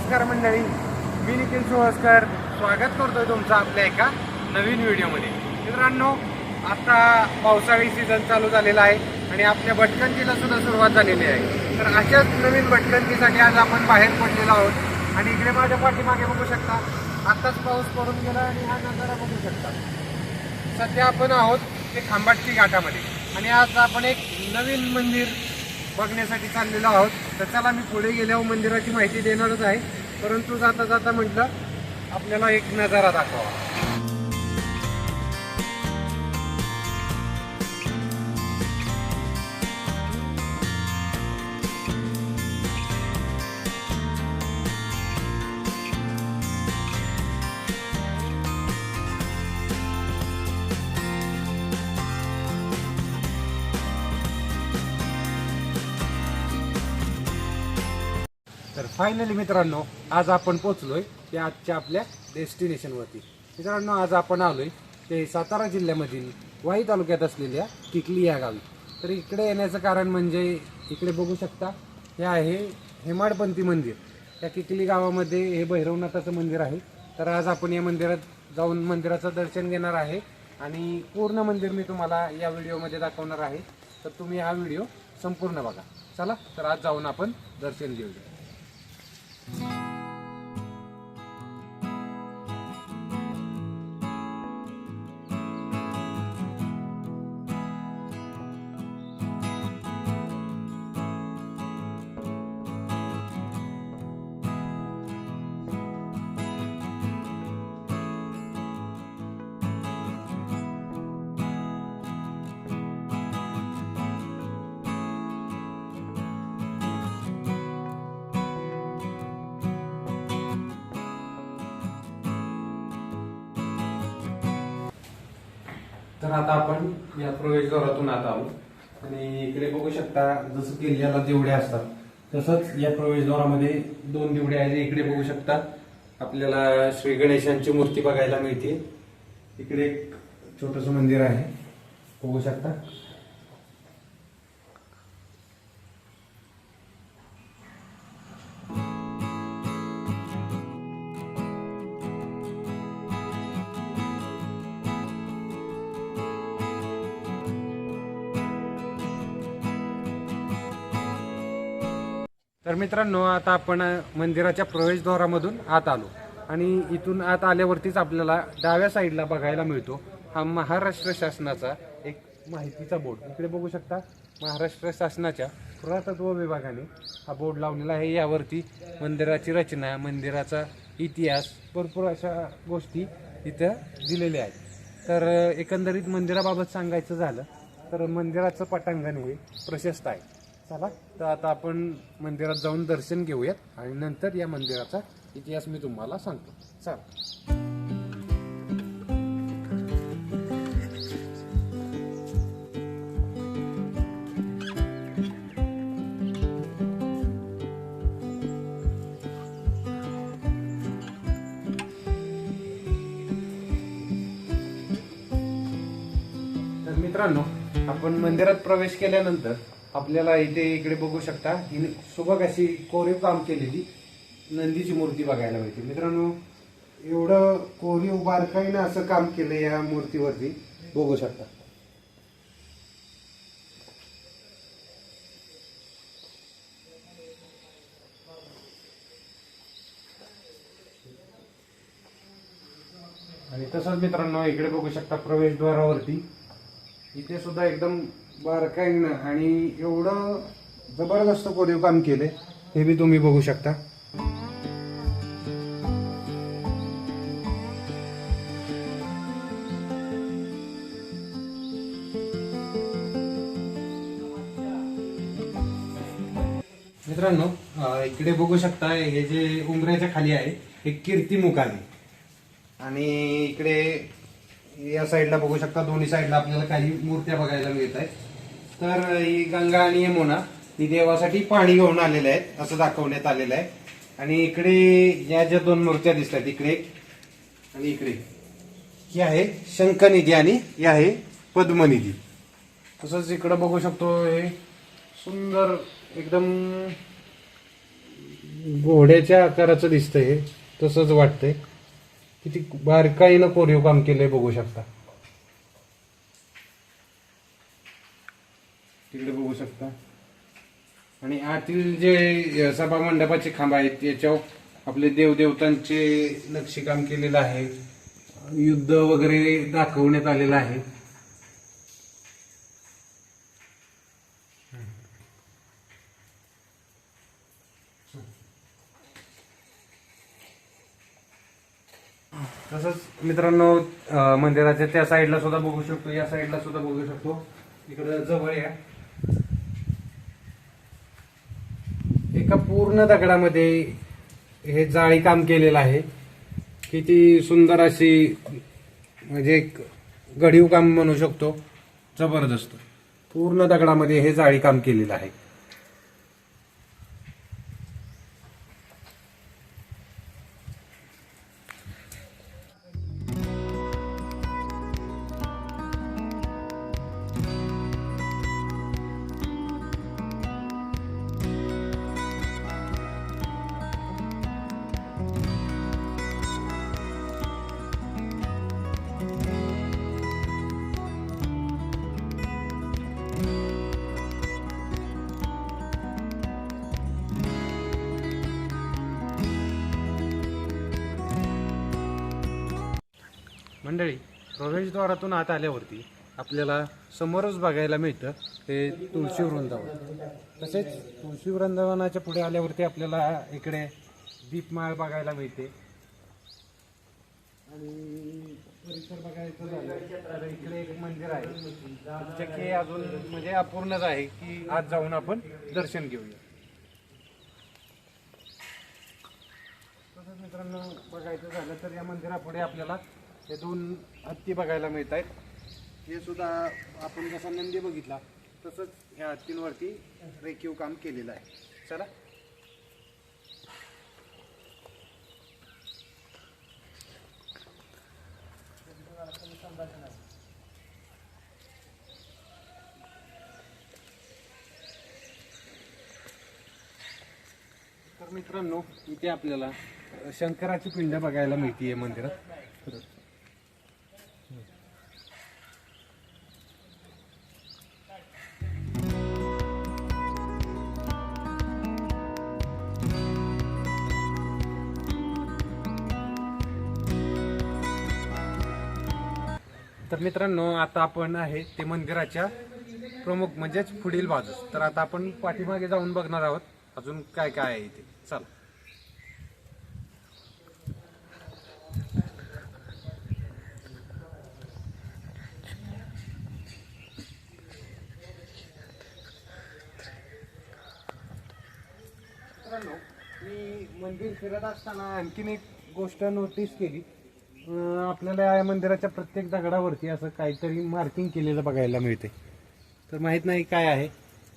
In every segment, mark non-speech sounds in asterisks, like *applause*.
नमस्कार मंडळी. मी निखिल सुहसकर. स्वागत करतोय तुमचं आपल्या एका नवीन व्हिडिओमध्ये. मित्रांनो आता पावसाळी सीझन चालू झालेला आहे आणि आपल्या भटकंतीला सुद्धा सुरुवात झालेली आहे. तर अशाच नवीन भटकंतीसाठी आज आपण बाहेर पडलेलो आहोत आणि इकडे माझ्या पाठीमागे बघू शकता आत्ताच पाऊस पडून गेला आणि हा नजारा बघू शकता. सध्या आपण आहोत ते खांबाटची घाटामध्ये आणि आज आपण एक नवीन मंदिर बघण्यासाठी चाललेलो आहोत. तर चला मी पुढे गेल्यावर मंदिराची माहिती देणारच आहे. परंतु जाता जाता म्हटलं आपल्याला एक नजारा दाखवा. फायनली मित्रांनो आज आपण पोचलोय ते आजच्या आपल्या डेस्टिनेशनवरती मित्रांनो आज आपण आलोय ते सातारा जिल्ह्यामधील वाई तालुक्यात असलेल्या किकली या गावी. तर इकडे येण्याचं कारण म्हणजे इकडे बघू शकता हे आहे हेमाडपंथी मंदिर. त्या किकली गावामध्ये हे भैरवनाथाचं मंदिर आहे. तर आज आपण या मंदिरात जाऊन मंदिराचं दर्शन घेणार आहे. आणि पूर्ण मंदिर मी तुम्हाला या व्हिडिओमध्ये दाखवणार आहे. तर तुम्ही हा व्हिडिओ संपूर्ण बघा. चला तर आज जाऊन आपण दर्शन घेऊया. Bye. तर आता आपण या प्रवेशद्वारातून आता आहोत. आणि इकडे बघू शकता जसं किल्ल्याला दिवड्या असतात तसंच या प्रवेशद्वारामध्ये दोन दिवडे आहेत. इकडे बघू शकता आपल्याला श्री गणेशांची मूर्ती बघायला मिळते. इकडे एक छोटस मंदिर आहे. बघू शकता. तर मित्रांनो आता आपण मंदिराच्या प्रवेशद्वारामधून आत आलो. आणि इथून आत आल्यावरतीच आपल्याला डाव्या साईडला बघायला मिळतो हा महाराष्ट्र शासनाचा एक माहितीचा बोर्ड. इकडे बघू शकता महाराष्ट्र शासनाच्या पुरातत्व विभागाने हा बोर्ड लावलेला आहे. यावरती मंदिराची रचना मंदिराचा इतिहास भरपूर अशा गोष्टी इथं दिलेल्या आहेत. तर एकंदरीत मंदिराबाबत सांगायचं झालं तर मंदिराचं पटांगण हे प्रशस्त आहे. चला. तर आता आपण मंदिरात जाऊन दर्शन घेऊयात आणि नंतर या मंदिराचा इतिहास मी तुम्हाला सांगतो. चला. तर मित्रांनो आपण मंदिरात प्रवेश केल्यानंतर आपल्याला इथे इकडे बघू शकता हिने सुबक अशी कोरीव काम केलेली नंदीची मूर्ती बघायला मिळते. मित्रांनो एवढं कोरीव बारकाईनं असं काम केलं या मूर्तीवरती बघू शकता. आणि तसंच मित्रांनो इकडे बघू शकता प्रवेशद्वारावरती. इथे सुद्धा एकदम बारकाईनं आणि एवढं जबरदस्त कोरीव काम केले हे बी तुम्ही बघू शकता. मित्रांनो इकडे बघू शकता हे जे उंबऱ्याच्या खाली आहे हे कीर्तीमुख आहे आणि इकडे या साईडला बघू शकता दोन्ही साईडला आपल्याला काही मूर्त्या बघायला मिळत आहेत. तर ही गंगा आणि यमुना ही देवासाठी पाणी घेऊन आलेले आहेत असं दाखवण्यात आलेलं आहे. आणि इकडे या ज्या दोन मूर्त्या दिसतात इकडे एक आणि इकडे ही आहे शंखनिधी आणि ही आहे पद्मनिधी. तसंच इकडं बघू शकतो हे सुंदर एकदम घोड्याच्या आकाराचं दिसतंय हे. तसंच वाटतंय. किती बारकाईनं कोरीव काम केलंय बघू शकता. तिकडे बघू शकता. आणि आतील जे सभा मंडपाचे खांब आहेत याच्यावर आपले देवदेवतांचे नक्षीकाम केलेलं आहे. युद्ध वगैरे दाखवण्यात आलेलं आहे. तसंच मित्रांनो मंदिराच्या त्या साईडला सुद्धा बघू शकतो या साईडला सुद्धा बघू शकतो. इकडं जवळ या एका पूर्ण दगडामध्ये हे जाळी काम केलेलं आहे. किती सुंदर अशी म्हणजे एक घडीव काम म्हणू शकतो. जबरदस्त. पूर्ण दगडामध्ये हे जाळी काम केलेलं आहे. मंडळी प्रवेशद्वारातून आत आल्यावरती आपल्याला समोरच बघायला मिळतं हे तुळशी वृंदावन. तसेच तुळशी वृंदावनाच्या पुढे आल्यावरती आपल्याला इकडे दीपमाळ बघायला मिळते. आणि परिसर बघायचं झालं तर इकडे एक मंदिर आहे. जे की अजून म्हणजे अपूर्णच आहे की आज जाऊन आपण दर्शन घेऊया. तसंच मित्रांनो बघायचं झालं तर या मंदिरापुढे आपल्याला हे दोन हत्ती बघायला मिळत आहेत हे सुद्धा आपण जसा नंदी बघितला तसंच ह्या हत्तींवरती रेखीव काम केलेलं आहे. चला. तर मित्रांनो इथे आपल्याला शंकराची पिंड बघायला मिळते मंदिरात. तर मित्रांनो आता आपण आहे ते मंदिराच्या प्रमुख म्हणजेच पुढील बाजूस तर आता आपण पाठीमागे जाऊन बघणार आहोत अजून काय काय आहे इथे. चला. मित्रांनो मी मंदिर फिरत असताना आणखीन एक गोष्ट नोटीस केली. अं, आपल्याला या मंदिराच्या प्रत्येक दगडावरती असं काहीतरी मार्किंग केलेलं बघायला मिळते तर माहीत नाही काय आहे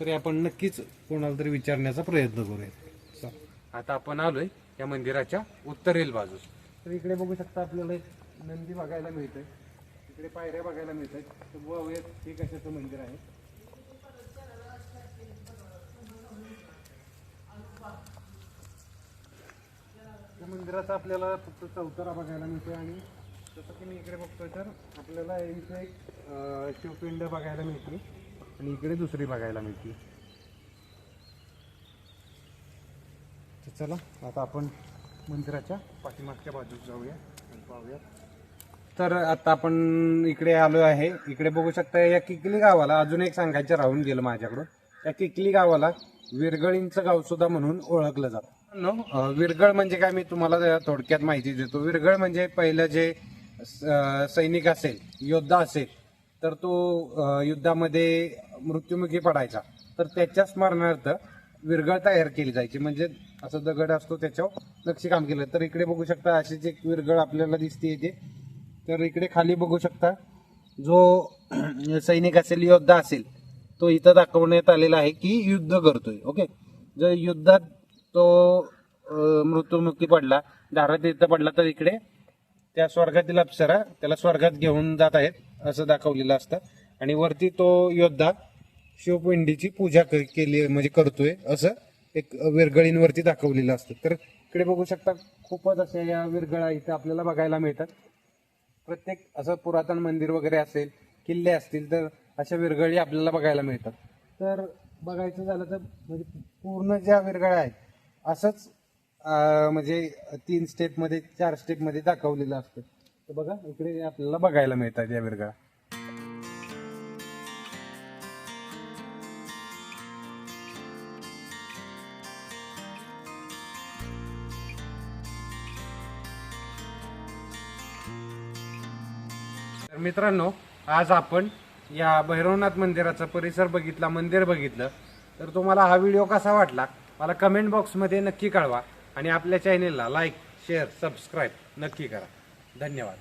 तरी आपण नक्कीच कोणाला तरी विचारण्याचा प्रयत्न करूया चला. आता आपण आलोय या मंदिराच्या उत्तरेल बाजूस. तर इकडे बघू शकता आपल्याला एक नंदी बघायला मिळतंय. इकडे पायऱ्या बघायला मिळत आहेत बघूयात हे कशाचं मंदिर आहे. त्या मंदिराचा आपल्याला फक्त चौतारा बघायला मिळतो आणि जसं की मी इकडे बघतोय तर आपल्याला इथे एक अं, शिवपिंड बघायला मिळते आणि इकडे दुसरी बघायला मिळते तर चला आता आपण मंदिराच्या पाठीमागच्या बाजूस जाऊया आणि पाहूया. तर आता आपण इकडे आलो आहे. इकडे बघू शकता या किकली गावाला अजून एक सांगायचं राहून गेलं माझ्याकडून. या किकली गावाला विरगळींचं गाव सुद्धा म्हणून ओळखलं जातं. विरगळ म्हणजे काय मी तुम्हाला थोडक्यात माहिती देतो. विरगळ म्हणजे पहिलं जे सैनिक असेल योद्धा असेल तर तो युद्धामध्ये मृत्युमुखी पडायचा. तर त्याच्या स्मरणार्थ विरगळ तयार केली जायची. म्हणजे असं दगड असतो त्याच्यावर नक्षीकाम केलं. तर इकडे बघू शकता अशीच एक विरगळ आपल्याला दिसते इथे. तर इकडे खाली बघू शकता जो *clears throat* सैनिक असेल योद्धा असेल तो इथं दाखवण्यात आलेला आहे की युद्ध करतोय. ओके? जर युद्धात तो अं, मृत्युमुखी पडला. दारात इथं पडला तर इकडे त्या स्वर्गातील अप्सरा त्याला स्वर्गात घेऊन जात आहेत असं दाखवलेलं असतं. आणि वरती तो योद्धा शिवपिंडीची पूजा क- केली म्हणजे करतोय असं एक विरगळींवरती दाखवलेलं असतं. तर इकडे बघू शकता खूपच अशा या विरगळा इथं आपल्याला बघायला मिळतात. प्रत्येक असं पुरातन मंदिर वगैरे असेल किल्ले असतील तर अशा विरगळी आपल्याला बघायला मिळतात. तर बघायचं झालं तर म्हणजे पूर्ण ज्या विरगळ्या आहेत असंच अं, म्हणजे तीन स्टेपमध्ये चार स्टेपमध्ये दाखवलेलं असतं. तर बघा इकडे आपल्याला बघायला मिळतात या विरगा तर मित्रांनो आज आपण या भैरवनाथ मंदिराचा परिसर बघितला मंदिर बघितलं. तर तुम्हाला हा व्हिडिओ कसा वाटला? मला कमेंट बॉक्समध्ये नक्की कळवा. आणि आपल्या चॅनेलला लाईक शेअर सबस्क्राईब नक्की करा. धन्यवाद.